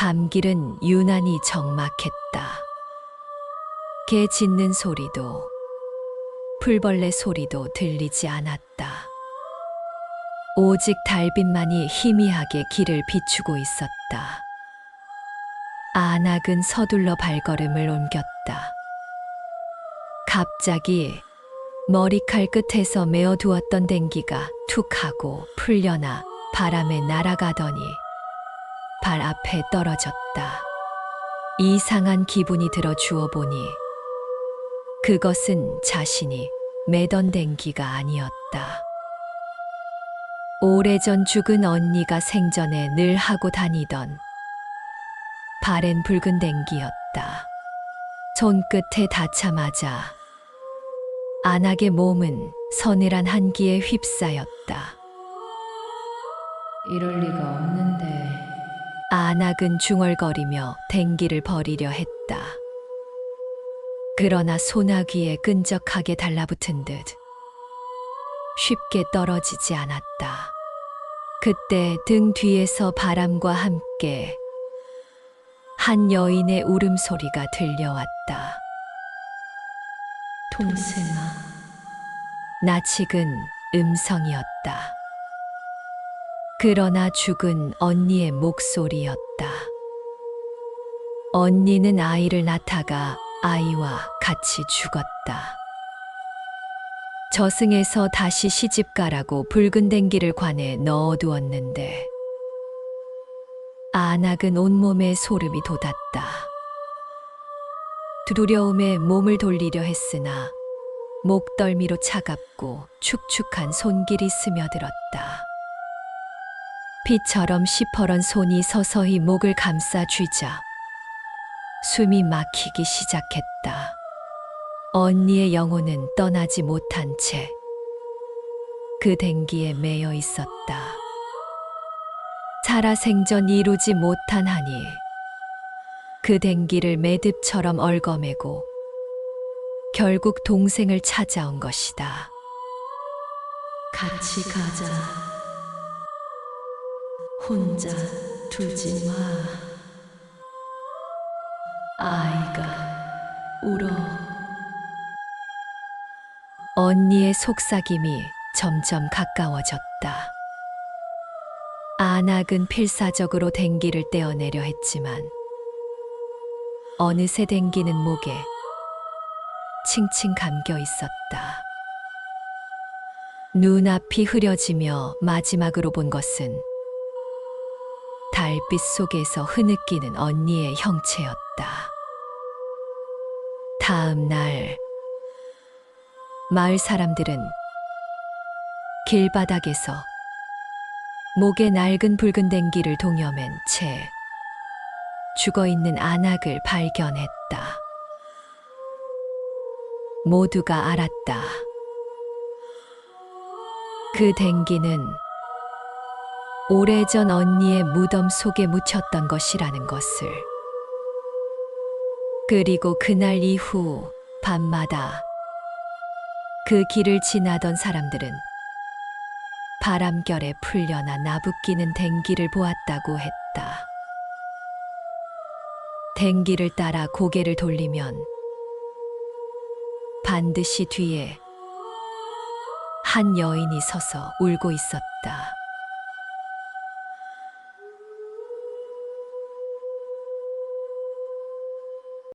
밤길은 유난히 적막했다. 개 짖는 소리도 풀벌레 소리도 들리지 않았다. 오직 달빛만이 희미하게 길을 비추고 있었다. 아낙은 서둘러 발걸음을 옮겼다. 갑자기 머리칼 끝에서 메어두었던 댕기가 툭 하고 풀려나 바람에 날아가더니 발 앞에 떨어졌다. 이상한 기분이 들어 주어 보니 그것은 자신이 매던 댕기가 아니었다. 오래전 죽은 언니가 생전에 늘 하고 다니던 바랜 붉은 댕기였다. 손끝에 닿자마자 안악의 몸은 서늘한 한기에 휩싸였다. 이럴 리가 없는데 안악은 중얼거리며 댕기를 버리려 했다. 그러나 소나귀에 끈적하게 달라붙은 듯 쉽게 떨어지지 않았다. 그때 등 뒤에서 바람과 함께 한 여인의 울음소리가 들려왔다. 동생아 나직은 음성이었다. 그러나 죽은 언니의 목소리였다. 언니는 아이를 낳다가 아이와 같이 죽었다. 저승에서 다시 시집가라고 붉은 댕기를 관에 넣어두었는데 안악은 온몸에 소름이 돋았다. 두려움에 몸을 돌리려 했으나 목덜미로 차갑고 축축한 손길이 스며들었다. 피처럼 시퍼런 손이 서서히 목을 감싸 쥐자 숨이 막히기 시작했다. 언니의 영혼은 떠나지 못한 채그 댕기에 매여 있었다. 살아생전 이루지 못한 하니 그 댕기를 매듭처럼 얽어매고 결국 동생을 찾아온 것이다. 같이 가자 혼자 두지 마 아이가 울어 언니의 속삭임이 점점 가까워졌다. 안악은 필사적으로 댕기를 떼어내려 했지만 어느새 댕기는 목에 칭칭 감겨 있었다. 눈앞이 흐려지며 마지막으로 본 것은 달빛 속에서 흐느끼는 언니의 형체였다. 다음 날 마을 사람들은 길바닥에서 목에 낡은 붉은 댕기를 동여맨 채 죽어 있는 안악을 발견했다. 모두가 알았다. 그 댕기는 오래전 언니의 무덤 속에 묻혔던 것이라는 것을. 그리고 그날 이후 밤마다 그 길을 지나던 사람들은 바람결에 풀려나 나부끼는 댕기를 보았다고 했다. 댕기를 따라 고개를 돌리면 반드시 뒤에 한 여인이 서서 울고 있었다.